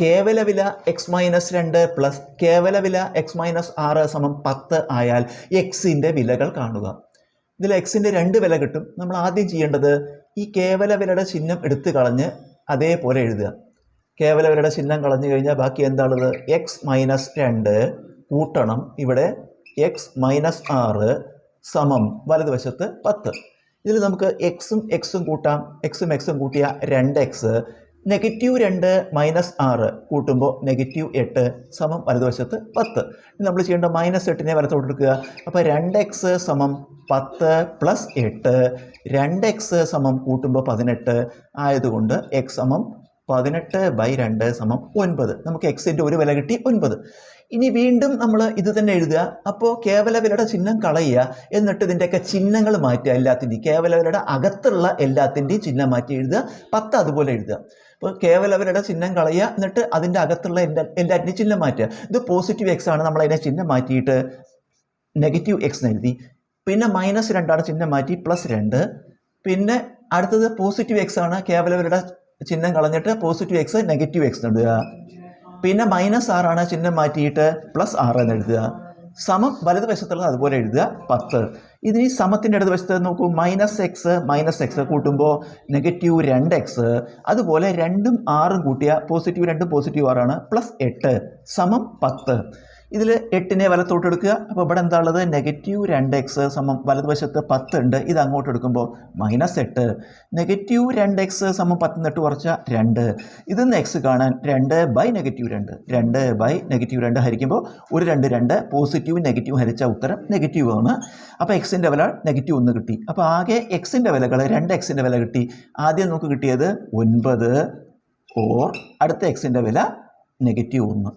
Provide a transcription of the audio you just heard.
കേവല വില X minus രണ്ട് പ്ലസ് കേവല വില എക്സ് മൈനസ് ആറ് സമം പത്ത് ആയാൽ എക്സിന്റെ വിലകൾ കാണുക. ഇതിൽ എക്സിന്റെ രണ്ട് വില കിട്ടും. നമ്മൾ ആദ്യം ചെയ്യേണ്ടത് ഈ കേവല വിലയുടെ ചിഹ്നം എടുത്തു കളഞ്ഞ് അതേപോലെ എഴുതുക. കേവല വിലയുടെ ചിഹ്നം കളഞ്ഞു കഴിഞ്ഞാൽ ബാക്കി എന്താണുള്ളത്? എക്സ് മൈനസ് രണ്ട് കൂട്ടണം. ഇവിടെ എക്സ് മൈനസ് ആറ് സമം വലതുവശത്ത് പത്ത്. ഇതിൽ നമുക്ക് എക്സും എക്സും കൂട്ടാം. എക്സും എക്സും കൂട്ടിയ രണ്ട് എക്സ് നെഗറ്റീവ് രണ്ട് മൈനസ് ആറ് കൂട്ടുമ്പോൾ നെഗറ്റീവ് എട്ട് സമം വലതുവശത്ത് പത്ത്. നമ്മൾ ചെയ്യേണ്ട മൈനസ് എട്ടിനെ വലത്തോട്ട് എടുക്കുക അപ്പോൾ രണ്ട് എക്സ് സമം പത്ത് പ്ലസ് എട്ട്. രണ്ട് എക്സ് സമം കൂട്ടുമ്പോൾ പതിനെട്ട്. ആയതുകൊണ്ട് എക്സ് സമം പതിനെട്ട് ബൈ രണ്ട് സമം ഒൻപത്. നമുക്ക് എക്സിന്റെ ഒരു വില കിട്ടി ഒൻപത്. ഇനി വീണ്ടും നമ്മൾ ഇത് തന്നെ എഴുതുക. അപ്പോൾ കേവല വിലയുടെ ചിഹ്നം കളയുക. എന്നിട്ട് ഇതിന്റെയൊക്കെ ചിഹ്നങ്ങൾ മാറ്റുക എല്ലാത്തിന്റെയും. കേവല വിലയുടെ അകത്തുള്ള എല്ലാത്തിന്റെയും ചിഹ്നം മാറ്റി എഴുതുക. പത്ത് അതുപോലെ എഴുതുക. അപ്പോൾ കേവല വിലയുടെ ചിഹ്നം കളയുക. എന്നിട്ട് അതിന്റെ അകത്തുള്ള എല്ലാ എല്ലാറ്റിന്റെയും ചിഹ്നം മാറ്റുക. ഇത് പോസിറ്റീവ് എക്സ് ആണ്. നമ്മൾ അതിനെ ചിഹ്നം മാറ്റിയിട്ട് നെഗറ്റീവ് എക്സ് എഴുതി. പിന്നെ മൈനസ് രണ്ടാണ് ചിഹ്നം മാറ്റി. പ്ലസ് രണ്ട്. പിന്നെ അടുത്തത് പോസിറ്റീവ് എക്സ് ആണ്. കേവലവരുടെ ചിഹ്നം കളഞ്ഞിട്ട് പോസിറ്റീവ് എക്സ് നെഗറ്റീവ് എക്സ് എഴുതുക പിന്നെ മൈനസ് ആറാണ് ചിഹ്നം മാറ്റിയിട്ട് പ്ലസ് ആറ് എന്ന് എഴുതുക. സമം വലതുവശത്തുള്ളത് അതുപോലെ എഴുതുക പത്ത്. ഇതിന് ഈ സമത്തിന്റെ ഇടതുവശത്ത് നോക്കൂ മൈനസ് എക്സ് മൈനസ് എക്സ് കൂട്ടുമ്പോൾ നെഗറ്റീവ് രണ്ട് എക്സ് അതുപോലെ രണ്ടും ആറും കൂട്ടിയ പോസിറ്റീവ് രണ്ടും പോസിറ്റീവ് ആറാണ് പ്ലസ് എട്ട് സമം പത്ത്. ഇതിൽ എട്ടിനെ വലത്തോട്ട് എടുക്കുക അപ്പോൾ ഇവിടെ എന്താ ഉള്ളത്? നെഗറ്റീവ് രണ്ട് എക്സ് സമം വലതുവശത്ത് പത്ത് ഉണ്ട് ഇത് അങ്ങോട്ട് എടുക്കുമ്പോൾ മൈനസ് എട്ട്. നെഗറ്റീവ് രണ്ട് എക്സ് സമം പത്തിനെട്ട് കുറച്ച രണ്ട്. ഇതിൽ നിന്ന് എക്സ് കാണാൻ രണ്ട് ബൈ നെഗറ്റീവ് രണ്ട്. രണ്ട് ബൈ നെഗറ്റീവ് രണ്ട് ഹരിക്കുമ്പോൾ ഒരു രണ്ട് രണ്ട് പോസിറ്റീവ് നെഗറ്റീവ് ഹരിച്ച ഉത്തരം നെഗറ്റീവ് ആണ്. അപ്പോൾ എക്സിന്റെ വില നെഗറ്റീവ് ഒന്ന് കിട്ടി. അപ്പോൾ ആകെ എക്സിന്റെ വിലകൾ രണ്ട് എക്സിന്റെ വില കിട്ടി. ആദ്യം നമുക്ക് കിട്ടിയത് ഒൻപത് ഓർ അടുത്ത എക്സിന്റെ വില നെഗറ്റീവ് ഒന്ന്.